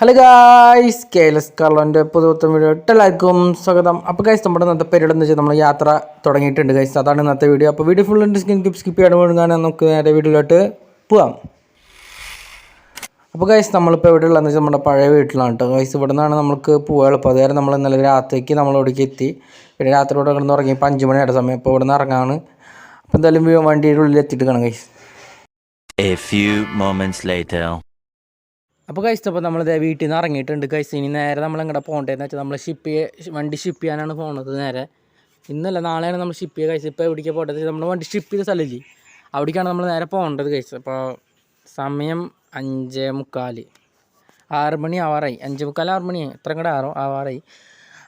Hello guys K L S കാർലോന്റെ പുതുപുത്തൻ video എല്ലാവർക്കും സ്വാഗതം. അപ്പോൾ ഗൈസ് നമ്മുടെ ഇന്നത്തെ പരിപാടി എന്ന് വെച്ചാൽ നമ്മൾ യാത്ര തുടങ്ങിയിട്ടുണ്ട് ഗൈസ് അതാണ് ഇന്നത്തെ വീഡിയോ അപ്പോൾ വീഡിയോ ഫുൾ സ്കിപ്പ് സ്കിപ്പ് ചെയ്യാൻ വേണ്ടി നമുക്ക് നേരെ വീട്ടിലോട്ട് പോവാം. അപ്പോൾ ഗൈസ് നമ്മളിപ്പോൾ എവിടെ ഉള്ളതെന്ന് വെച്ചാൽ നമ്മുടെ പഴയ വീട്ടിലാണ് കേട്ടോ ഗൈസ് ഇവിടെ നിന്നാണ് നമുക്ക് പോകാൻ എളുപ്പം. അതുവരെ നമ്മൾ ഇന്നലെ രാത്രിക്ക് നമ്മൾ ഇവിടേക്ക് എത്തി. പിന്നെ രാത്രി ഇവിടെ കിടന്ന് ഉറങ്ങിയപ്പോൾ അഞ്ച് മണിയുടെ സമയം. ഇപ്പോൾ ഇവിടെ നിന്ന് ഇറങ്ങാണ്. അപ്പോൾ എന്തായാലും വണ്ടിയുടെ ഉള്ളിൽ എത്തിയിട്ട് കാണാം guys A few moments later. അപ്പോൾ കഴിച്ച അപ്പോൾ നമ്മൾ വീട്ടിൽ നിന്ന് ഇറങ്ങിയിട്ടുണ്ട് കഴിച്ച് ഇനി നേരെ നമ്മൾ എങ്ങനെ പോകേണ്ടതെന്ന് വെച്ചാൽ നമ്മൾ ഷിപ്പ് വണ്ടി ഷിപ്പ് ചെയ്യാനാണ് പോകുന്നത് നേരെ. ഇന്നല്ല നാളെയാണ് നമ്മൾ ഷിപ്പ് ചെയ്യുക കഴിച്ച് ഇപ്പോൾ എവിടേക്കാണ് പോകേണ്ടത് നമ്മൾ വണ്ടി ഷിപ്പ് ചെയ്ത സ്ഥലമില്ലേ അവിടേക്കാണ് നമ്മൾ നേരെ പോകേണ്ടത് കഴിച്ച് അപ്പോൾ സമയം അഞ്ചേ മുക്കാൽ ആറ് മണി ആവാറായി. അഞ്ച് മുക്കാൽ ആറ് മണി എത്ര കൂടെ ആറോ? ആവാറായി.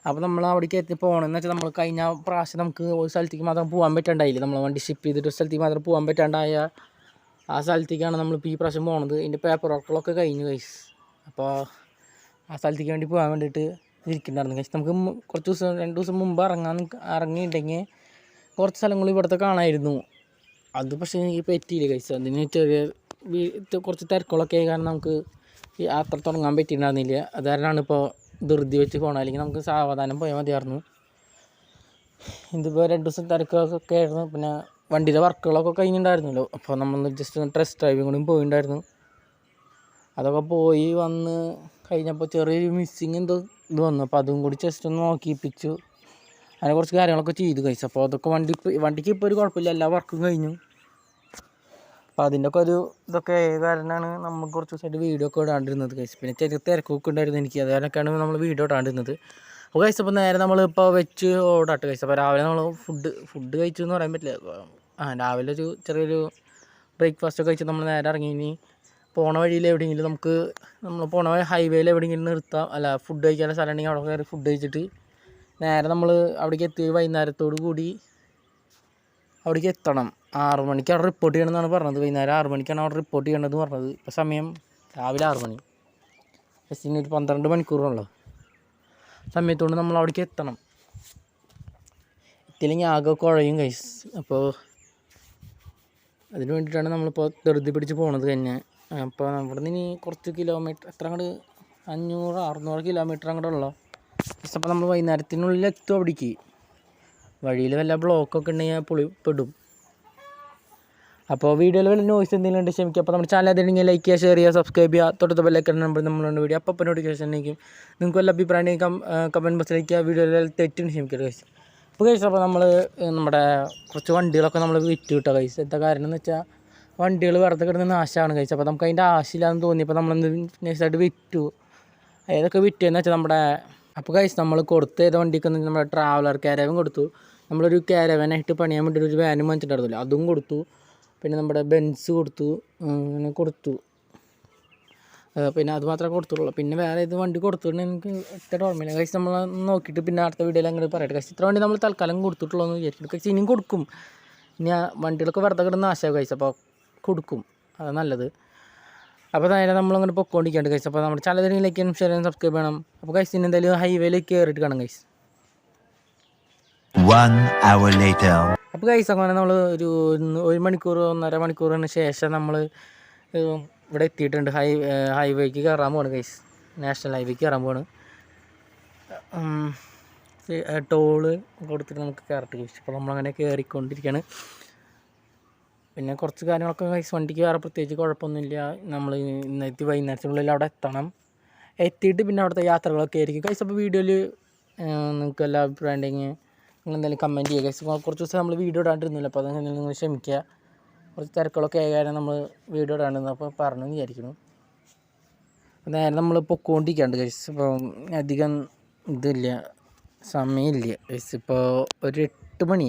അപ്പോൾ നമ്മൾ അവിടേക്ക് എത്തി പോകണമെന്ന് വെച്ചാൽ നമ്മൾ കഴിഞ്ഞ പ്രാവശ്യം നമുക്ക് ഒരു സ്ഥലത്തേക്ക് മാത്രം പോകാൻ പറ്റണ്ടായില്ല? നമ്മൾ വണ്ടി ഷിപ്പ് ചെയ്തിട്ട് ഒരു സ്ഥലത്തേക്ക് മാത്രം പോകാൻ പറ്റാണ്ടായ ആ സ്ഥലത്തേക്കാണ് നമ്മളിപ്പോൾ ഈ പ്രാവശ്യം പോണത്. ഇതിന്റെ പേപ്പർ വർക്കുകളൊക്കെ കഴിഞ്ഞു കൈസ് അപ്പോൾ ആ സ്ഥലത്തേക്ക് വേണ്ടി പോകാൻ വേണ്ടിയിട്ട് ഇരിക്കുന്നുണ്ടായിരുന്നു കൈസ് നമുക്ക് കുറച്ച് ദിവസം രണ്ട് ദിവസം മുമ്പ് ഇറങ്ങാൻ ഇറങ്ങിയിട്ടുണ്ടെങ്കിൽ കുറച്ച് സ്ഥലങ്ങൾ ഇവിടുത്തെ കാണായിരുന്നു. അത് പക്ഷേ എനിക്ക് പറ്റിയില്ല കൈസ് അതിന് ചെറിയ കുറച്ച് തിരക്കുകളൊക്കെ ആയി കാരണം നമുക്ക് യാത്ര തുടങ്ങാൻ പറ്റിയിട്ടുണ്ടായിരുന്നില്ല. അത് കാരണമാണ് ഇപ്പോൾ ധൃതി വെച്ച് പോകണം അല്ലെങ്കിൽ നമുക്ക് സാവധാനം പോയാൽ മതിയായിരുന്നു. ഇതിപ്പോൾ രണ്ട് ദിവസം തിരക്കൊക്കെ ആയിരുന്നു. പിന്നെ വണ്ടിയുടെ വർക്കുകളൊക്കെ കഴിഞ്ഞിട്ടുണ്ടായിരുന്നല്ലോ. അപ്പോൾ നമ്മൾ ജസ്റ്റ് ഒന്ന് ടെസ്റ്റ് ഡ്രൈവിംഗ് കൂടി പോയിണ്ടായിരുന്നു. അതൊക്കെ പോയി വന്ന് കഴിഞ്ഞപ്പോൾ ചെറിയൊരു മിസ്സിങ് എന്തോ ഇത് വന്നു. അപ്പോൾ അതും കൂടി ജസ്റ്റ് ഒന്ന് നോക്കിപ്പിച്ചു. അങ്ങനെ കുറച്ച് കാര്യങ്ങളൊക്കെ ചെയ്തു കഴിച്ചു അപ്പോൾ അതൊക്കെ വണ്ടി വണ്ടിക്ക് ഇപ്പോൾ ഒരു കുഴപ്പമില്ല. എല്ലാ വർക്കും കഴിഞ്ഞു. അപ്പോൾ അതിന്റെ ഒക്കെ ഒരു ഇതൊക്കെ കാരണമാണ് നമ്മൾ കുറച്ച് ദിവസമായിട്ട് വീഡിയോ ഒക്കെ ഇടാണ്ടിരുന്നത് കഴിച്ചു പിന്നെ ചെറിയ തിരക്കൊക്കെ ഉണ്ടായിരുന്നു എനിക്ക്. അത് കാരണമൊക്കെയാണ് നമ്മൾ വീഡിയോ ഇടാണ്ടിരുന്നത്. അപ്പോൾ കഴിച്ചപ്പോൾ നേരെ നമ്മളിപ്പോൾ വെച്ച് ഓടാട്ട് കഴിച്ചു അപ്പോൾ രാവിലെ നമ്മൾ ഫുഡ് ഫുഡ് കഴിച്ചു എന്ന് പറയാൻ പറ്റില്ല. ആ രാവിലെ ഒരു ചെറിയൊരു ബ്രേക്ക്ഫാസ്റ്റ് ഒക്കെ കഴിച്ച് നമ്മൾ നേരെ ഇറങ്ങി. ഇനി പോണ വഴിയിൽ എവിടെയെങ്കിലും നമുക്ക് നമ്മൾ പോണ വഴി ഹൈവേയിൽ എവിടെയെങ്കിലും നിർത്താം. അല്ല ഫുഡ് കഴിക്കാനുള്ള സ്ഥലം ഉണ്ടെങ്കിൽ അവിടെ കയറി ഫുഡ് കഴിച്ചിട്ട് നേരെ നമ്മൾ അവിടേക്ക് എത്തി. വൈകുന്നേരത്തോടു കൂടി അവിടേക്ക് എത്തണം. ആറ് മണിക്ക് അവിടെ റിപ്പോർട്ട് ചെയ്യണമെന്നാണ് പറഞ്ഞത്. വൈകുന്നേരം ആറ് മണിക്കാണ് അവിടെ റിപ്പോർട്ട് ചെയ്യേണ്ടത് പറഞ്ഞത്. ഇപ്പോൾ സമയം രാവിലെ ആറ് മണി. ബസ്സിന് ഒരു പന്ത്രണ്ട് മണിക്കൂറുള്ളൂ. സമയത്തോട് നമ്മൾ അവിടേക്ക് എത്തണം. എത്തിയില്ലെങ്കിൽ ആകെ കുഴയും കൈസ് അപ്പോൾ അതിന് വേണ്ടിയിട്ടാണ് നമ്മളിപ്പോൾ ധൃതി പിടിച്ച് പോണത് തന്നെ അപ്പോൾ അവിടെ നിന്ന് ഇനി കുറച്ച് കിലോമീറ്റർ എത്ര അങ്ങോട്ട് അഞ്ഞൂറ് അറുന്നൂറ് കിലോമീറ്റർ അങ്ങോട്ട് ഉള്ളോ? ജസ്റ്റ് അപ്പോൾ നമ്മൾ വൈകുന്നേരത്തിനുള്ളിൽ എത്തും അവിടേക്ക്. വഴിയിൽ വല്ല ബ്ലോക്കൊക്കെ ഉണ്ടെങ്കിൽ പുളി പെടും. അപ്പോൾ വീഡിയോയിൽ വല്ല നോയ്സ് എന്തെങ്കിലും ഉണ്ട് ക്ഷമിക്കുക. അപ്പോൾ നമ്മുടെ ചാനൽ അതിനെങ്കിൽ ലൈക്ക് ചെയ്യുക ഷെയർ ചെയ്യുക സബ്സ്ക്രൈബ് ചെയ്യുക. തൊട്ടത്തെ ബെല്ലൈക്കൺ നമ്പർ നമ്മളുണ്ട് വീഡിയോ അപ്പോൾ നോട്ടിഫിക്കേഷൻ ഉണ്ടെങ്കിൽ നിങ്ങൾക്ക് വല്ല അഭിപ്രായം കമന്റ് ബോക്സിലേക്ക് വീഡിയോയിൽ തെറ്റുണ്ട് ക്ഷമിക്കുക അപ്പോൾ കഴിച്ചപ്പോൾ നമ്മൾ നമ്മുടെ കുറച്ച് വണ്ടികളൊക്കെ നമ്മൾ വിറ്റ് കിട്ടുക കഴിച്ചു എന്താ കാരണം എന്ന് വെച്ചാൽ വണ്ടികൾ വെറുതെ കിടന്ന് നാശമാണ് കഴിച്ചത് അപ്പോൾ നമുക്ക് അതിന്റെ ആവശ്യമില്ലാന്ന് തോന്നിയപ്പോൾ നമ്മളെന്ത് നൈസായിട്ട് വിറ്റു. ഏതൊക്കെ വിറ്റെന്ന് വെച്ചാൽ നമ്മുടെ അപ്പോൾ കഴിച്ച് നമ്മൾ കൊടുത്ത ഏത് വണ്ടിക്ക് നമ്മുടെ ട്രാവലർ ക്യാരവൻ കൊടുത്തു. നമ്മളൊരു ക്യാരവനായിട്ട് പണിയാൻ വേണ്ടി ഒരു വാനും വാങ്ങിച്ചിട്ടുണ്ടായിരുന്നില്ല. അതും കൊടുത്തു. പിന്നെ നമ്മുടെ ബെൻസ് കൊടുത്തു. അങ്ങനെ കൊടുത്തു. പിന്നെ അത് മാത്രമേ കൊടുത്തുള്ളൂ. പിന്നെ വേറെ ഏത് വണ്ടി കൊടുത്തിട്ടുണ്ട് എനിക്ക് ഇത്ര ഓർമ്മയില്ല കഴിച്ച് നമ്മൾ നോക്കിയിട്ട് പിന്നെ അടുത്ത വീഡിയോയിൽ അങ്ങനെ പറയട്ടെ. കഴിച്ച് ഇത്ര വണ്ടി നമ്മൾ തൽക്കാലം കൊടുത്തിട്ടുള്ളൂ എന്ന് വിചാരിച്ചിട്ട്. കഴിച്ച് ഇനിയും കൊടുക്കും. ഇനി ആ വണ്ടികളൊക്കെ വെറുതെ കിടന്ന് നാശമായി കഴിച്ചു അപ്പോൾ കൊടുക്കും. അത് നല്ലത്. അപ്പോൾ നേരെ നമ്മളങ്ങനെ പൊക്കോണ്ടിരിക്കാണ്ട് കഴിച്ചു അപ്പോൾ നമ്മുടെ ചാനൽ ലൈക്ക് ചെയ്യണം ഷെയർ ചെയ്യണം സബ്സ്ക്രൈബ് ചെയ്യണം. അപ്പോൾ കഴിച്ച് ഇനി എന്തായാലും ഹൈവേയിലേക്ക് കയറിയിട്ട് കാണാം കഴിച്ച്. അപ്പോൾ അങ്ങനെ നമ്മൾ ഒരു ഒരു മണിക്കൂർ ഒന്നര മണിക്കൂറിന് ശേഷം നമ്മൾ ഇവിടെ എത്തിയിട്ടുണ്ട്. ഹൈ ഹൈവേക്ക് കയറാൻ പോവാണ് കൈസ് നാഷണൽ ഹൈവേക്ക് കയറാൻ പോവാണ്. ടോൾ കൊടുത്തിട്ട് നമുക്ക് കയറട്ട് ഗൈസ് അപ്പോൾ നമ്മളങ്ങനെ കയറിക്കൊണ്ടിരിക്കുകയാണ് പിന്നെ കുറച്ച് കാര്യങ്ങളൊക്കെ കൈസ് വണ്ടിക്ക് വേറെ പ്രത്യേകിച്ച് കുഴപ്പമൊന്നുമില്ല. നമ്മൾ ഇന്നത്തെ വൈകുന്നേരത്തിനുള്ളിൽ അവിടെ എത്തണം. എത്തിയിട്ട് പിന്നെ അവിടുത്തെ യാത്രകളൊക്കെ ആയിരിക്കും. കൈസ് അപ്പോൾ വീഡിയോയിൽ നിങ്ങൾക്ക് എല്ലാ അഭിപ്രായം ഉണ്ടെങ്കിൽ നിങ്ങൾ എന്തായാലും കമന്റ് ചെയ്യുക. ഗൈസ് കുറച്ച് ദിവസം നമ്മൾ വീഡിയോ ഇടാണ്ടിരുന്നില്ല. അപ്പോൾ അത് നിങ്ങൾ ക്ഷമിക്കുക. കുറച്ച് തിരക്കുകളൊക്കെ ആയ നമ്മൾ വീഡിയോ ഇടാണ്ടെന്ന് അപ്പോൾ പറഞ്ഞു വിചാരിക്കുന്നു. നേരെ നമ്മൾ പൊക്കോണ്ടിരിക്കാണ്ട് ഗൈസ് ഇപ്പോൾ അധികം ഇതില്ല സമയമില്ല. ഗൈസ് ഇപ്പോൾ ഒരു എട്ട് മണി.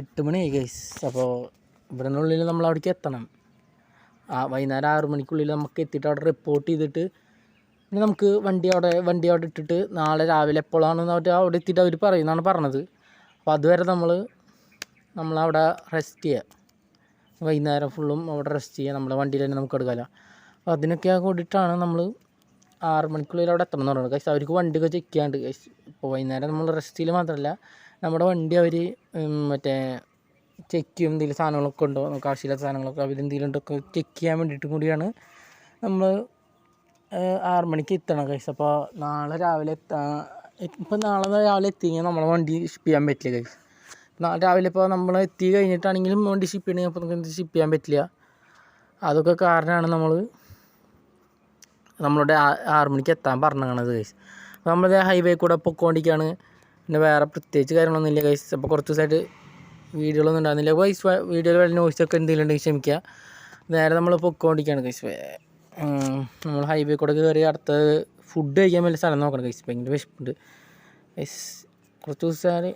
എട്ട് മണിയായി ഗൈസ് അപ്പോൾ ഇവിടെ നിന്നുള്ളിൽ നമ്മൾ അവിടേക്ക് എത്തണം. ആ വൈകുന്നേരം ആറ് മണിക്കുള്ളിൽ നമുക്ക് എത്തിയിട്ട് അവിടെ റിപ്പോർട്ട് ചെയ്തിട്ട് പിന്നെ നമുക്ക് വണ്ടി അവിടെ വണ്ടി അവിടെ ഇട്ടിട്ട് നാളെ രാവിലെ എപ്പോഴാണെന്ന് അവർ അവിടെ എത്തിയിട്ട് അവർ പറയുന്നതാണ് പറഞ്ഞത്. അപ്പോൾ അതുവരെ നമ്മൾ നമ്മളവിടെ റെസ്റ്റ് ചെയ്യുക വൈകുന്നേരം ഫുള്ളും അവിടെ റെസ്റ്റ് ചെയ്യുക നമ്മുടെ വണ്ടിയിൽ തന്നെ നമുക്ക് എടുക്കാമല്ലോ അപ്പോൾ അതിനൊക്കെ കൂടിയിട്ടാണ് നമ്മൾ ആറ് മണിക്കുള്ളിൽ അവിടെ എത്തണം എന്ന് പറയുന്നത്. കഴിച്ച് അവർക്ക് വണ്ടിയൊക്കെ ചെക്ക് ചെയ്യാണ്ട് കഴിച്ച് ഇപ്പോൾ വൈകുന്നേരം നമ്മൾ റെസ്റ്റിൽ മാത്രമല്ല നമ്മുടെ വണ്ടി അവർ മറ്റേ ചെക്ക് ചെയ്യും എന്തെങ്കിലും സാധനങ്ങളൊക്കെ ഉണ്ടോ? നമുക്ക് ആവശ്യമില്ലാത്ത സാധനങ്ങളൊക്കെ അവർ എന്തെങ്കിലും ഉണ്ടൊക്കെ ചെക്ക് ചെയ്യാൻ വേണ്ടിയിട്ടും കൂടിയാണ് നമ്മൾ ആറ് മണിക്ക് എത്തണം കൈസ് അപ്പോൾ നാളെ രാവിലെ എത്താ ഇപ്പം നാളെ രാവിലെ എത്തി കഴിഞ്ഞാൽ നമ്മളെ വണ്ടി ഷിപ്പ് ചെയ്യാൻ പറ്റില്ല കൈസ് രാവിലെ ഇപ്പോൾ നമ്മൾ എത്തി കഴിഞ്ഞിട്ടാണെങ്കിലും വണ്ടി ഷിപ്പ് ചെയ്യണമെങ്കിൽ അപ്പോൾ നമുക്ക് ഷിപ്പ് ചെയ്യാൻ പറ്റില്ല. അതൊക്കെ കാരണമാണ് നമ്മൾ നമ്മളുടെ ആറ് മണിക്ക് എത്താൻ പറഞ്ഞത് കൈസ് നമ്മൾ ഹൈവേ കൂടെ പൊക്കോണ്ടിരിക്കുകയാണ് പിന്നെ വേറെ പ്രത്യേകിച്ച് കാര്യങ്ങളൊന്നും ഇല്ല കൈസ് അപ്പോൾ കുറച്ച് ദിവസമായിട്ട് വീഡിയോകളൊന്നും ഉണ്ടാകുന്നില്ല. വൈസ് വീഡിയോയിൽ വല്ല നോയിസൊക്കെ എന്തെങ്കിലും ഉണ്ടെങ്കിൽ ക്ഷമിക്കുക. നേരെ നമ്മൾ പൊക്കോണ്ടിരിക്കുകയാണ് കൈസ് നമ്മൾ ഹൈവേ കൂടെ കയറി അടുത്ത ഫുഡ് കഴിക്കാൻ വലിയ സ്ഥലം നോക്കണം കൈസ് ഭയങ്കര വിശപ്പുണ്ട്. കൈസ് കുറച്ച് ദിവസം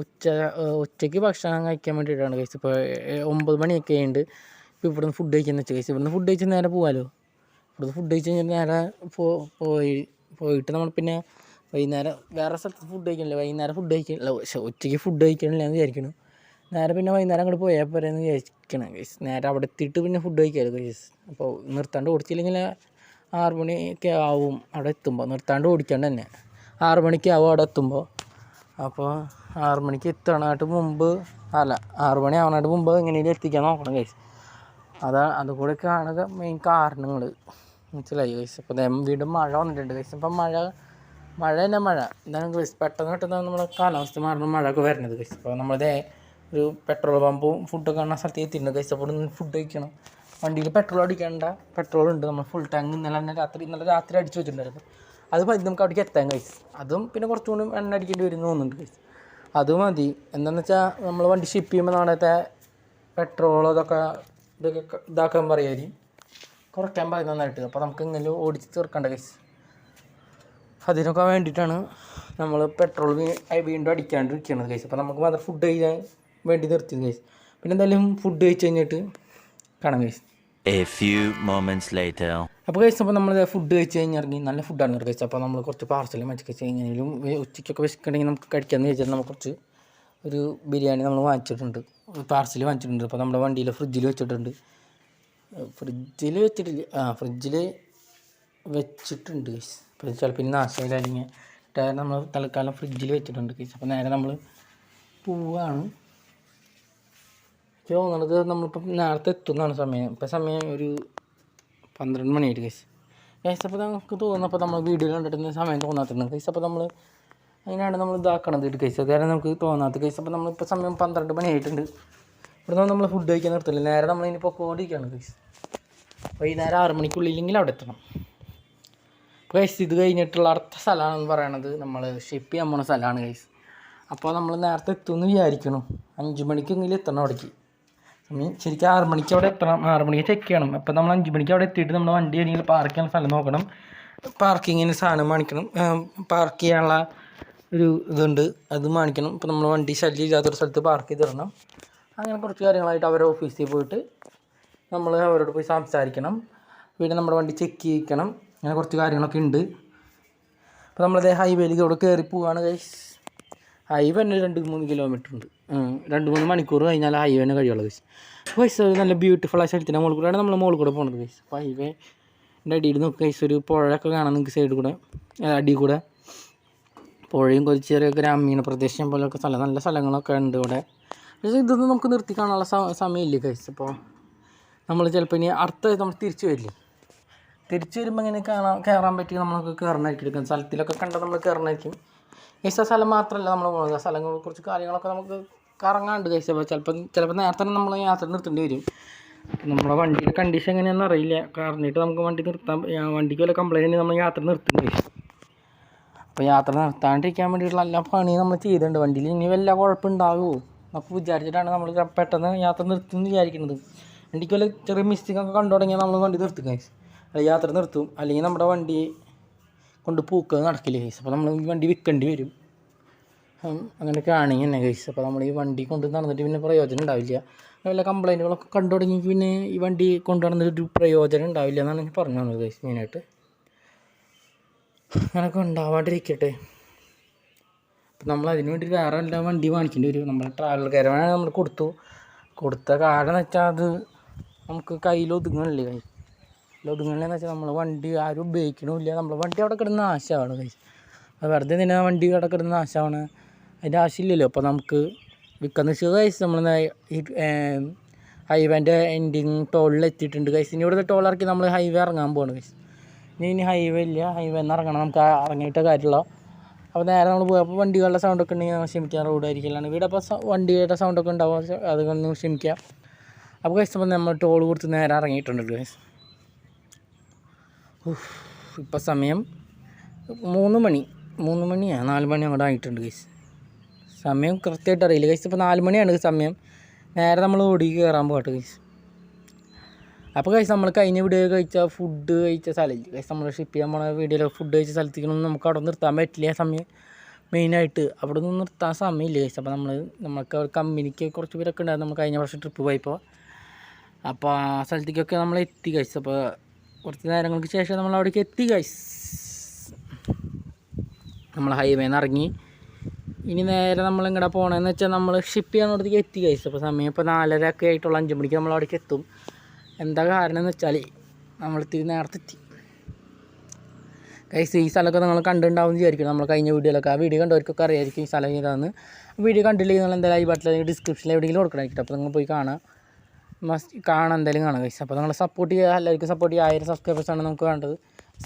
ഉച്ച ഉച്ചയ്ക്ക് ഭക്ഷണം കഴിക്കാൻ വേണ്ടിയിട്ടാണ് കൈസ് ഇപ്പോൾ ഒമ്പത് മണിയൊക്കെ ഉണ്ട് ഇപ്പോൾ ഇവിടുന്ന് ഫുഡ് കഴിക്കുന്ന വെച്ചാൽ കൈസ് ഇവിടുന്ന് ഫുഡ് കഴിച്ച് നേരെ പോകാമല്ലോ ഇവിടുന്ന് ഫുഡ് കഴിച്ച് കഴിഞ്ഞാൽ നേരെ പോയി പോയിട്ട് നമ്മൾ പിന്നെ വൈകുന്നേരം വേറെ സ്ഥലത്ത് ഫുഡ് കഴിക്കണില്ല? വൈകുന്നേരം ഫുഡ് കഴിക്കണില്ല ഉച്ചയ്ക്ക് ഫുഡ് കഴിക്കണില്ല എന്ന് വിചാരിക്കണം. നേരെ പിന്നെ വൈകുന്നേരം അങ്ങോട്ട് പോയാൽ പോരെ എന്ന് വിചാരിക്കണം ഗൈസ് നേരെ അവിടെ എത്തിയിട്ട് പിന്നെ ഫുഡ് കഴിക്കാമല്ലോ ഗൈസ് അപ്പോൾ നിർത്താണ്ട് ഓടിച്ചില്ലെങ്കിൽ ആറ് മണിയൊക്കെ ആവും അവിടെ എത്തുമ്പോൾ നിർത്താണ്ട് ഓടിക്കാണ്ട് തന്നെ. ആറ് മണിക്ക് അവിടെ എത്തുമ്പോൾ അപ്പോൾ ആറു മണിക്ക് എത്തണമായിട്ട് മുമ്പ് അല്ല ആറു മണി ആവണമായിട്ട് മുമ്പ് എങ്ങനെയും എത്തിക്കാൻ നോക്കണം ഗൈസ് അതാ കാണുക മെയിൻ കാരണങ്ങൾ മനസ്സിലായി കേസ് അപ്പോൾ വീണ്ടും മഴ വന്നിട്ടുണ്ട് കേസ് അപ്പം മഴ മഴ തന്നെ മഴ. എന്താണ് കേസ് പെട്ടെന്ന് പെട്ടെന്ന് നമ്മുടെ കാലാവസ്ഥ മാറുന്ന മഴയൊക്കെ വരുന്നത് കേസ് അപ്പോൾ നമ്മളിതേ ഒരു പെട്രോൾ പമ്പും ഫുഡൊക്കെ കാണുന്ന സ്ഥലത്ത് എത്തിയിട്ടുണ്ട് കേസ് അപ്പോൾ ഫുഡ് കഴിക്കണം. വണ്ടിയിൽ പെട്രോൾ അടിക്കേണ്ട. പെട്രോൾ ഉണ്ട് നമ്മൾ ഫുൾ ടാങ്ക് ഇന്നലെ തന്നെ രാത്രി ഇന്നലെ രാത്രി അടിച്ചു വെച്ചിട്ടുണ്ടായിരുന്നു. അത് മതി നമുക്ക് അവിടേക്ക് എത്താൻ ഗൈസ് അതും പിന്നെ കുറച്ചുകൂടി എണ്ണ അടിക്കേണ്ടി വരും തോന്നുന്നുണ്ട് ഗൈസ് അത് മതി. എന്താണെന്ന് വെച്ചാൽ നമ്മൾ വണ്ടി ഷിപ്പ് ചെയ്യുമ്പോൾ നാളത്തെ പെട്രോൾ അതൊക്കെ ഇതൊക്കെ ഇതാക്കാൻ പറയുമായിരിക്കും കുറയ്ക്കാൻ പറയും നന്നായിട്ട്. അപ്പോൾ നമുക്ക് ഇങ്ങനെ ഓടിച്ച് തീർക്കേണ്ട കേസ് അതിനൊക്കെ വേണ്ടിയിട്ടാണ് നമ്മൾ പെട്രോൾ വീണ്ടും അടിക്കാണ്ടിരിക്കുന്നത് കേസ് അപ്പോൾ നമുക്ക് മാത്രം ഫുഡ് കഴിക്കാൻ വേണ്ടി നിർത്തിയത് കേസ് പിന്നെ എന്തായാലും ഫുഡ് കഴിച്ച് കഴിഞ്ഞിട്ട് കാണാം guys A few moments later. അപ്പോൾ കഴിച്ച് അപ്പോൾ നമ്മൾ ഫുഡ് കഴിച്ച് കഴിഞ്ഞിറങ്ങി നല്ല ഫുഡാണ് കഴിച്ചത് അപ്പോൾ നമ്മൾ കുറച്ച് വെച്ച് കഴിച്ച് കഴിഞ്ഞാലും ഉച്ചയ്ക്കൊക്കെ വിശക്കുണ്ടെങ്കിൽ നമുക്ക് കഴിക്കാമെന്ന് വിചാരിച്ചാൽ നമ്മൾ കുറച്ച് ഒരു ബിരിയാണി നമ്മൾ വാങ്ങിച്ചിട്ടുണ്ട്. പാർസൽ വാങ്ങിച്ചിട്ടുണ്ട്. അപ്പോൾ നമ്മുടെ വണ്ടിയിൽ ഫ്രിഡ്ജിൽ വെച്ചിട്ടുണ്ട്. ഫ്രിഡ്ജിൽ വെച്ചിട്ടില്ല. ആ ഫ്രിഡ്ജിൽ വെച്ചിട്ടുണ്ട് അപ്പോൾ ചിലപ്പോൾ ഇനി നാശമില്ല അല്ലെങ്കിൽ. നമ്മൾ തൽക്കാലം ഫ്രിഡ്ജിൽ വെച്ചിട്ടുണ്ട് അപ്പോൾ നേരെ നമ്മൾ പോവാണ്. എനിക്ക് തോന്നുന്നത് നമ്മളിപ്പം നേരത്തെ എത്തുന്നതാണ് സമയം. ഇപ്പം സമയം ഒരു പന്ത്രണ്ട് മണിയായിട്ട് കേസ് കേസ് അപ്പോൾ നമുക്ക് തോന്നുന്നപ്പോൾ നമ്മൾ വീഡിയോ കണ്ടിട്ട് സമയം തോന്നാത്തുണ്ട് കേസ് അപ്പോൾ നമ്മൾ അതിനാണ് നമ്മൾ ഇതാക്കണത് ഇത് കേസ് കാരണം നമുക്ക് തോന്നാത്ത കേസ് അപ്പോൾ നമ്മളിപ്പോൾ സമയം പന്ത്രണ്ട് മണിയായിട്ടുണ്ട്. ഇവിടെ നിന്ന് നമ്മൾ ഫുഡ് കഴിക്കാൻ നിർത്തില്ല. നേരെ നമ്മൾ ഇനിയിപ്പോൾ കോടിക്കാണ് കേസ് വൈകുന്നേരം ആറ് മണിക്കുള്ളില്ലെങ്കിൽ അവിടെ എത്തണം. ഗൈസ് ഇത് കഴിഞ്ഞിട്ടുള്ള അടുത്ത സ്ഥലമാണെന്ന് പറയണത് നമ്മൾ ഷിപ്പ് ചെയ്യാൻ പോണ സ്ഥലമാണ് ഗൈസ് അപ്പോൾ നമ്മൾ നേരത്തെ എത്തുമെന്ന് വിചാരിക്കണം അഞ്ച് മണിക്കെങ്കിലും എത്തണം അവിടേക്ക്. സമയം ശരിക്കും ആറ് മണിക്ക് അവിടെ എത്തണം. ആറ് മണിക്ക് ചെക്ക് ചെയ്യണം. അപ്പോൾ നമ്മൾ അഞ്ച് മണിക്ക് അവിടെ എത്തിയിട്ട് നമ്മൾ വണ്ടി അല്ലെങ്കിൽ പാർക്ക് ചെയ്യാൻ സ്ഥലം നോക്കണം. പാർക്കിങ്ങിന് സാധനം കാണിക്കണം പാർക്ക് ചെയ്യാനുള്ള ഒരു ഇതുണ്ട്. അത് കാണിക്കണം ഇപ്പോൾ നമ്മൾ വണ്ടി ശല്യം ഇല്ലാത്തൊരു സ്ഥലത്ത് പാർക്ക് ചെയ്തിടണം. അങ്ങനെ കുറച്ച് കാര്യങ്ങളായിട്ട് അവരുടെ ഓഫീസിൽ പോയിട്ട് നമ്മൾ അവരോട് പോയി സംസാരിക്കണം. പിന്നെ നമ്മുടെ വണ്ടി ചെക്ക് ചെയ്യിക്കണം. അങ്ങനെ കുറച്ച് കാര്യങ്ങളൊക്കെ ഉണ്ട്. അപ്പോൾ നമ്മളത് ഹൈവേയിലേക്ക് അവിടെ കയറി പോവുകയാണ് ഗൈസ് ഹൈവേ തന്നെ രണ്ട് മൂന്ന് കിലോമീറ്റർ ഉണ്ട്. രണ്ട് മൂന്ന് മണിക്കൂർ കഴിഞ്ഞാൽ ഹൈവേ തന്നെ കഴിയുള്ളൂ ഗൈസ് നല്ല ബ്യൂട്ടിഫുൾ ആയ സ്ഥലത്തിന്റെ മുകളിൽ കൂടെയാണ് നമ്മൾ മുകളിൽ കൂടെ പോകുന്നത് ഗൈസ് അപ്പോൾ ഹൈവേ എന്റെ അടിയിൽ നോക്കുക ഗൈസ് ഒരു പുഴയൊക്കെ കാണാം നിങ്ങൾക്ക് സൈഡിൽ കൂടെ. അടി കൂടെ. പുഴയും കുറച്ച് ചെറിയ ഗ്രാമീണ പ്രദേശം പോലെയൊക്കെ സ്ഥലം നല്ല സ്ഥലങ്ങളൊക്കെ ഉണ്ട് ഇവിടെ. പക്ഷേ ഇതൊന്നും നമുക്ക് നിർത്തി കാണാനുള്ള സമയമില്ല ഗൈസ് അപ്പോൾ നമ്മൾ ചിലപ്പോൾ ഇനി അടുത്ത നമ്മൾ തിരിച്ചു വരില്ലേ? തിരിച്ചു വരുമ്പോൾ ഇങ്ങനെ കയറാൻ കയറാൻ പറ്റി നമ്മളൊക്കെ കയറണമായിരിക്കും എടുക്കുന്ന സ്ഥലത്തിലൊക്കെ കണ്ടാൽ നമ്മൾ കയറണമായിരിക്കും ഗൈസ് സ്ഥലം മാത്രമല്ല നമ്മൾ പോകുന്നത് ആ സ്ഥലങ്ങൾ കുറച്ച് കാര്യങ്ങളൊക്കെ നമുക്ക് കറങ്ങാണ്ട് കഴിച്ച ചിലപ്പം ചിലപ്പോൾ നേരത്തെ തന്നെ നമ്മൾ യാത്ര നിർത്തേണ്ടി വരും. നമ്മുടെ വണ്ടിയുടെ കണ്ടീഷൻ എങ്ങനെയാണെന്ന് അറിയില്ല. കാറിനിട്ട് നമുക്ക് വണ്ടി നിർത്താൻ വണ്ടിക്ക് വല്ല കംപ്ലൈന്റ് നമ്മൾ യാത്ര നിർത്തേണ്ടി വരും. അപ്പോൾ യാത്ര നിർത്താണ്ടിരിക്കാൻ വേണ്ടിയിട്ടുള്ള എല്ലാ പണിയും നമ്മൾ ചെയ്തിട്ടുണ്ട്. വണ്ടിയിൽ ഇനി വല്ല കുഴപ്പമുണ്ടാകുമോ നമുക്ക് വിചാരിച്ചിട്ടാണ് നമ്മൾ പെട്ടെന്ന് യാത്ര നിർത്തുമെന്ന് വിചാരിക്കുന്നത്. വണ്ടിക്ക് വല്ല ചെറിയ മിസ്റ്റേക്ക് ഒക്കെ കണ്ടു തുടങ്ങിയാൽ നമ്മൾ വണ്ടി നിർത്തുക യാത്ര നിർത്തും. അല്ലെങ്കിൽ നമ്മുടെ വണ്ടി കൊണ്ട് പൂക്കുക നടക്കില്ല ഗൈസ് അപ്പോൾ നമ്മൾ ഈ വണ്ടി വിൽക്കേണ്ടി വരും. അങ്ങനെയൊക്കെ ആണെങ്കിൽ തന്നെ ഗൈസ് അപ്പോൾ നമ്മൾ ഈ വണ്ടി കൊണ്ട് നടന്നിട്ട് പിന്നെ പ്രയോജനം ഉണ്ടാവില്ല. വല്ല കംപ്ലൈന്റുകളൊക്കെ കണ്ടു തുടങ്ങി പിന്നെ ഈ വണ്ടി കൊണ്ട് നടന്നിട്ട് പ്രയോജനം ഉണ്ടാവില്ല എന്നാണ് ഞാൻ പറഞ്ഞു തന്നത് ഗൈസ് മെയിനായിട്ട് അങ്ങനെയൊക്കെ ഉണ്ടാവാണ്ടിരിക്കട്ടെ. അപ്പം നമ്മൾ അതിന് വേണ്ടി വേറെ എല്ലാ വണ്ടി വാങ്ങിക്കേണ്ടി വരും. നമ്മൾ ട്രാവലർ കയറാൻ നമ്മൾ കൊടുത്തു. കൊടുത്ത കാരണം വെച്ചാൽ അത് നമുക്ക് കയ്യിൽ ഒതുങ്ങണില്ലേ കൈ ഒതുങ്ങണില്ലെന്ന് വെച്ചാൽ നമ്മൾ വണ്ടി ആരും ഉപയോഗിക്കണമില്ല. നമ്മൾ വണ്ടി അവിടെ കിടന്ന് നാശമാണ് അത് വെറുതെ തന്നെ വണ്ടി അവിടെ കിടന്ന് നാശമാണ്? അതിന്റെ ആവശ്യമില്ലല്ലോ. അപ്പോൾ നമുക്ക് വിൽക്കുന്ന വെച്ചാൽ കഴിച്ച് നമ്മൾ ഹൈവേന്റെ എൻഡിങ് ടോളിൽ എത്തിയിട്ടുണ്ട് കഴിച്ച് ഇനി ഇവിടുത്തെ ടോൾ ഇറക്കി നമ്മൾ ഹൈവേ ഇറങ്ങാൻ പോവാണ് കഴിച്ച് ഇനി ഇനി ഹൈവേ ഇല്ല. ഹൈവേ എന്ന് ഇറങ്ങണം. നമുക്ക് ഇറങ്ങിയിട്ട് കാര്യമുള്ളൂ അപ്പോൾ നേരെ നമ്മൾ പോയപ്പോൾ വണ്ടികളുടെ സൗണ്ടൊക്കെ ഉണ്ടെങ്കിൽ നമ്മൾ ക്ഷമിക്കാം റോഡ് ആയിരിക്കലാണ് ഇവിടെ അപ്പോൾ വണ്ടിയുടെ സൗണ്ടൊക്കെ ഉണ്ടാവും. അതൊക്കെ ഒന്ന് ക്ഷമിക്കാം. അപ്പോൾ കഴിച്ചപ്പോൾ നമ്മൾ ടോൾ കൊടുത്ത് നേരെ ഇറങ്ങിയിട്ടുണ്ട് ഗൈസ് ഇപ്പം സമയം മൂന്ന് മണി. മൂന്ന് മണിയാ നാല് മണി അങ്ങോട്ട് ആയിട്ടുണ്ട് ഗൈസ് സമയം കൃത്യമായിട്ട് അറിയില്ല ഗൈസ് ഇപ്പോൾ നാല് മണിയാണ് സമയം. നേരെ നമ്മൾ ഓടി കയറാൻ പോകട്ടെ ഗൈസ് അപ്പോൾ കഴിച്ച് നമ്മൾ കഴിഞ്ഞ വീഡിയോ കഴിച്ച ഫുഡ് കഴിച്ച സ്ഥലമില്ല കഴിച്ച് നമ്മൾ ഷിപ്പ് ചെയ്യാൻ പോണ വീഡിയോയിൽ ഫുഡ് കഴിച്ച സ്ഥലത്തേക്കൊന്നും നമുക്ക് അവിടെ നിർത്താൻ പറ്റില്ല സമയം മെയിനായിട്ട് അവിടെ നിന്ന് നിർത്താൻ സമയമില്ല കഴിച്ച് അപ്പോൾ നമ്മൾ നമുക്ക് കമ്പനിക്ക് കുറച്ച് പേരൊക്കെ ഉണ്ടായിരുന്നു. നമ്മൾ കഴിഞ്ഞ വർഷം ട്രിപ്പ് പോയപ്പോൾ അപ്പോൾ ആ സ്ഥലത്തേക്കൊക്കെ നമ്മൾ എത്തി കഴിച്ചു അപ്പോൾ കുറച്ച് നേരങ്ങൾക്ക് ശേഷം നമ്മൾ അവിടേക്ക് എത്തി കഴിച്ച് നമ്മൾ ഹൈവേന്ന് ഇറങ്ങി. ഇനി നേരെ നമ്മൾ ഇങ്ങോട്ട് പോകണമെന്ന് വെച്ചാൽ നമ്മൾ ഷിപ്പ് ചെയ്യാൻ എത്തി ഗൈസ് അപ്പോൾ സമയം ഇപ്പോൾ നാലര ഒക്കെ ആയിട്ടുള്ള അഞ്ച് മണിക്ക് നമ്മൾ അവിടേക്ക് എത്തും. എന്താ കാരണം എന്ന് വെച്ചാൽ നമ്മൾ ഇത്തിരി നേരത്തെ എത്തി. ഗൈസ് ഈ സ്ഥലമൊക്കെ നിങ്ങൾ കണ്ടിട്ടുണ്ടാവും വിചാരിക്കും നമ്മൾ കഴിഞ്ഞ വീഡിയോയിലൊക്കെ ആ വീഡിയോ കണ്ടവർക്കൊക്കെ അറിയായിരിക്കും ഈ സ്ഥലം ഇതാണെന്ന് വീഡിയോ കണ്ടില്ലെങ്കിൽ നിങ്ങൾ എന്തായാലും ഈ ബട്ടിൽ ഡിസ്ക്രിപ്ഷനിൽ എവിടെയെങ്കിലും കൊടുക്കണമായിരിക്കും അപ്പോൾ നിങ്ങൾ പോയി കാണാം. മസ്റ്റ് കാണാൻ എന്തായാലും കാണാം കൈസ് അപ്പോൾ നിങ്ങൾ സപ്പോർട്ട് ചെയ്യുക എല്ലാവർക്കും സപ്പോർട്ട് ചെയ്യുക ആയിരം സബ്സ്ക്രൈബേഴ്സാണ് നമുക്ക് വേണ്ടത്.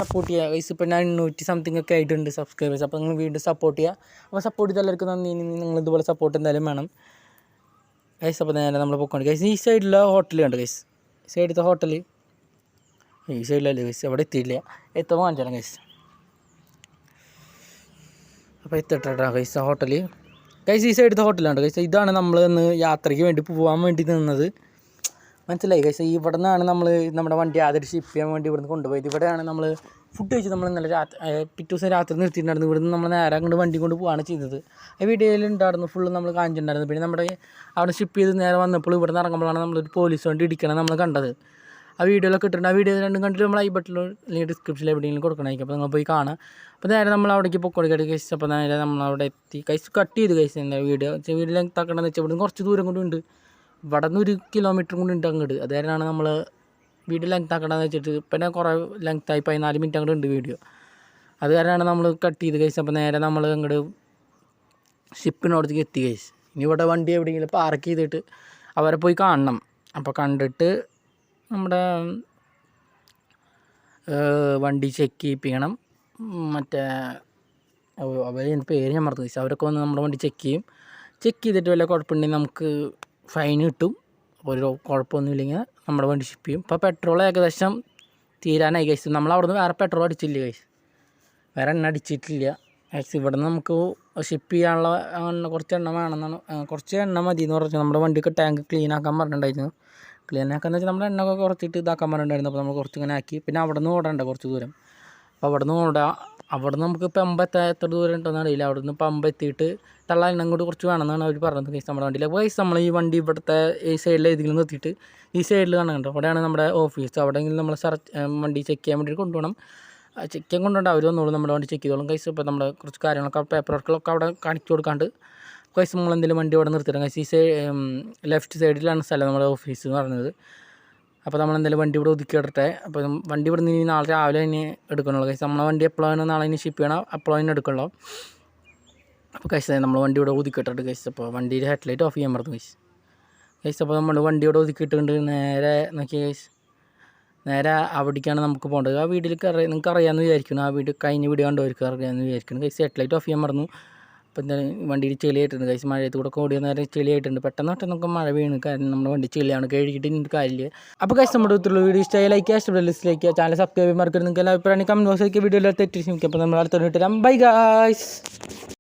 സപ്പോർട്ട് ചെയ്യുക കൈസ് ഇപ്പോൾ ഞാൻ എണ്ണൂറ്റി സംതിങ് ഒക്കെ ആയിട്ടുണ്ട് സബ്സ്ക്രൈബേഴ്സ് അപ്പോൾ നിങ്ങൾ വീണ്ടും സപ്പോർട്ട് ചെയ്യുക അപ്പോൾ സപ്പോർട്ട് ചെയ്ത എല്ലാവർക്കും നന്ദി. നിങ്ങൾ ഇതുപോലെ സപ്പോർട്ട് എന്തായാലും വേണം. കൈസ് അപ്പോൾ നേരെ നമ്മൾ പോയിക്കൊണ്ട് കൈസ് ഈ സൈഡിലെ ഹോട്ടൽ കൈസ് സൈഡിലത്തെ ഹോട്ടൽ ഈ സൈഡിലല്ലേ കൈസ് അവിടെ എത്തിയില്ല. എത്തുമ്പോൾ കാണിച്ചാലും കൈസ് അപ്പോൾ എത്തിട്ടാ കൈസ ഹോട്ടൽ കൈസ് ഈ സൈഡിലത്തെ ഹോട്ടലാണ് കൈസ് ഇതാണ് നമ്മൾ ഇന്ന് യാത്രയ്ക്ക് വേണ്ടി പോകാൻ വേണ്ടി നിന്നത്. മനസ്സിലായി. പക്ഷേ ഇവിടെ നിന്നാണ് നമ്മൾ നമ്മുടെ വണ്ടി ആദ്യം ഷിപ്പ് ചെയ്യാൻ വേണ്ടി ഇവിടുന്ന് കൊണ്ടുപോയത്. ഇവിടെയാണ് നമ്മൾ ഫുഡ് കഴിച്ച് നമ്മൾ ഇന്നലെ രാത്രി പിറ്റേ ദിവസം രാത്രി നിർത്തിയിട്ടുണ്ടായിരുന്നു. ഇവിടുന്ന് നമ്മൾ നേരെ അങ്ങോട്ട് വണ്ടി കൊണ്ട് പോവുകയാണ് ചെയ്തത്. ആ വീഡിയോയിൽ ഉണ്ടായിരുന്നു ഫുള്ള് നമ്മൾ കാണിച്ചിട്ടുണ്ടായിരുന്നു. പിന്നെ നമ്മുടെ അവിടെ ഷിപ്പ് ചെയ്ത് നേരെ വന്നപ്പോൾ ഇവിടെ നിന്ന് ഇറങ്ങുമ്പോഴാണ് നമ്മളൊരു പോലീസ് വണ്ടി ഇടിക്കണം നമ്മൾ കണ്ടത്. ആ വീഡിയോയിലൊക്കെ ഇട്ടിട്ടുണ്ട്. ആ വീഡിയോ രണ്ടും കണ്ടിട്ട് നമ്മൾ ഐ ബട്ടിൽ അല്ലെങ്കിൽ ഡിസ്ക്രിപ്ഷനിൽ എവിടെയെങ്കിലും കൊടുക്കണമായിരിക്കും. അപ്പോൾ നിങ്ങൾ പോയി കാണാം അപ്പോൾ നേരെ നമ്മൾ അവിടേക്ക് പൊക്കോടിക്കടി കഴിച്ച് അപ്പോൾ നേരെ നമ്മൾ അവിടെ എത്തി. കഴിച്ച് കട്ട് ചെയ്ത് കഴിച്ച് വീഡിയോ. വീഡിയോ ലെങ്ത് ആക്കണമെന്ന് വെച്ചാൽ ഇവിടുന്ന് കുറച്ച് ദൂരം കൊണ്ടുണ്ട് ഇവിടെ നിന്ന് ഒരു കിലോമീറ്റർ കൂടി ഉണ്ട് അങ്ങോട്ട് അത് നമ്മൾ വീഡിയോ ലെങ്ത് ആക്കണമെന്ന് വെച്ചിട്ട് പിന്നെ കുറേ ലെങ്ത് ആയി പതിനാല് മിനിറ്റ് അങ്ങോട്ട് ഉണ്ട് വീഡിയോ. അത് കാരണമാണ് നമ്മൾ കട്ട് ചെയ്ത് കഴിച്ച് അപ്പോൾ നേരെ നമ്മൾ അങ്ങോട്ട് ഷിപ്പിനോടത്തേക്ക് എത്തി കഴിച്ച് ഇനി ഇവിടെ വണ്ടി എവിടെയെങ്കിലും പാർക്ക് ചെയ്തിട്ട് അവരെ പോയി കാണണം. അപ്പോൾ കണ്ടിട്ട് നമ്മുടെ വണ്ടി ചെക്ക് ചെയ്യിപ്പിക്കണം. മറ്റേ അവർ പേര് ഞാൻ മറന്നു അവരൊക്കെ വന്ന് നമ്മുടെ വണ്ടി ചെക്ക് ചെയ്യും. ചെക്ക് ചെയ്തിട്ട് വല്ല കുഴപ്പമുണ്ടെങ്കിൽ നമുക്ക് ഫൈൻ കിട്ടും. അപ്പോൾ ഒരു കുഴപ്പമൊന്നുമില്ലെങ്കിൽ നമ്മുടെ വണ്ടി ഷിപ്പ് ചെയ്യും. ഇപ്പോൾ പെട്രോൾ ഏകദേശം തീരാനായി കഴിച്ചു നമ്മൾ അവിടെ നിന്ന് വേറെ പെട്രോൾ അടിച്ചില്ല കഴിച്ചു വേറെ എണ്ണ അടിച്ചിട്ടില്ല. കഴിച്ച് ഇവിടെ നിന്ന് നമുക്ക് ഷിപ്പ് ചെയ്യാനുള്ള എണ്ണ കുറച്ച് എണ്ണ വേണമെന്നാണ്. കുറച്ച് എണ്ണ മതി എന്ന് പറഞ്ഞു നമ്മുടെ വണ്ടിക്ക് ടാങ്ക് ക്ലീൻ ആക്കാൻ പറഞ്ഞിട്ടുണ്ടായിരുന്നു. ക്ലീൻ ആക്കാന്ന് വെച്ചാൽ നമ്മുടെ എണ്ണ ഒക്കെ കുറച്ചിട്ട് ഇതാക്കാൻ പറഞ്ഞിട്ടുണ്ടായിരുന്നു. അപ്പോൾ നമ്മൾ കുറച്ച് ഇങ്ങനെ ആക്കി. പിന്നെ അവിടെ നിന്ന് ഓടേണ്ട കുറച്ച് ദൂരം. അപ്പോൾ അവിടെ നിന്ന് ഓടാം. അവിടെ നമുക്ക് പമ്പ എത്താൻ എത്ര ദൂരം ഉണ്ടെന്ന് അറിയില്ല. അവിടെ നിന്ന് പമ്പ എത്തിയിട്ട് തള്ള എണ്ണം കൂടി കുറച്ച് വേണമെന്നാണ് അവർ പറഞ്ഞത് ഗൈസ് നമ്മുടെ വണ്ടിയിൽ അപ്പോൾ ഗൈസ് നമ്മൾ ഈ വണ്ടി ഇവിടുത്തെ ഈ സൈഡിൽ ഏതെങ്കിലും നിർത്തിയിട്ട് ഈ സൈഡിൽ കാണുന്നുണ്ട് അവിടെയാണ് നമ്മുടെ ഓഫീസ് അവിടെയെങ്കിലും നമ്മൾ സെർച്ച് വണ്ടി ചെക്ക് ചെയ്യാൻ വേണ്ടി കൊണ്ടുപോകണം. ചെക്ക് ചെയ്യാൻ കൊണ്ടുപോകണ്ട അവർ വന്നോളൂ നമ്മുടെ വണ്ടി ചെക്ക് ചെയ്തോളും. ഗൈസ് ഇപ്പോൾ നമ്മുടെ കുറച്ച് കാര്യങ്ങളൊക്കെ പേപ്പർ വർക്കുകളൊക്കെ അവിടെ കാണിച്ചു കൊടുക്കാണ്ട്. ഗൈസ് നമ്മൾ എന്തെങ്കിലും വണ്ടി അവിടെ നിർത്തിയിടാം. ഗൈസ് ഈ ലെഫ്റ്റ് സൈഡിലാണ് സ്ഥലം നമ്മുടെ ഓഫീസ് എന്ന് പറയുന്നത് അപ്പോൾ നമ്മൾ എന്തായാലും വണ്ടി ഇവിടെ ഒതുക്കി ഇടട്ടെ. അപ്പോൾ വണ്ടി ഇവിടെ നിന്ന് നാളെ രാവിലെ തന്നെ എടുക്കണുള്ളൂ കഴിച്ച് നമ്മളെ വണ്ടി എപ്പോഴാണ് നാളെ ഇനി ഷിപ്പ് ചെയ്യണം അപ്പോൾ തന്നെ എടുക്കണല്ലോ അപ്പോൾ കഴിച്ചത് നമ്മൾ വണ്ടി ഇവിടെ ഒതുക്കിയിട്ടിട്ട് കൈസ് അപ്പോൾ വണ്ടിയിൽ ഹെഡ്ലൈറ്റ് ഓഫ് ചെയ്യാൻ പറഞ്ഞു കഴിച്ചു കൈസ് അപ്പോൾ നമ്മൾ വണ്ടി ഇവിടെ ഒതുക്കിയിട്ടുണ്ട് നേരെ നോക്കി കഴിച്ചു നേരെ അവിടേക്കാണ് നമുക്ക് പോകേണ്ടത്. ആ വീട്ടിലേക്ക് അറിയാം നിങ്ങൾക്ക് അറിയാമെന്ന് വിചാരിക്കുന്നു. ആ വീട് കഴിഞ്ഞ വീട് കണ്ടവർക്ക് അറിയാമെന്ന് വിചാരിക്കുന്നു. കഴിച്ച് ഹെഡ്ലൈറ്റ് ഓഫ് ചെയ്യാൻ മറന്നു. അപ്പോൾ എന്തായാലും വണ്ടിയിൽ ചെളിയായിട്ടുണ്ട് കഴിച്ച് മഴയത്ത് കൂടെ ഓടിയ നേരം ചെളിയായിട്ടുണ്ട്. പെട്ടെന്ന് പെട്ടെന്ന് നമുക്ക് മഴ വീണ്. കാരണം നമ്മുടെ വണ്ടി ചെളിയാണ്. കഴുകിയിട്ട് കാര്യമില്ല. അപ്പോൾ കഴിച്ച് നമ്മുടെ അടുത്തുള്ള വീഡിയോ ഇഷ്ടമായി ലൈക്ക് ഇഷ്ടപ്പെട്ട list like channel subscribe mark നിങ്ങൾക്ക് എല്ലാ അഭിപ്രായം കമന്റ് ബോക്സിലേക്ക് വീഡിയോയിൽ തെറ്റി അപ്പോൾ നമ്മൾ അടുത്ത തരാം ബൈ ഗായ്സ്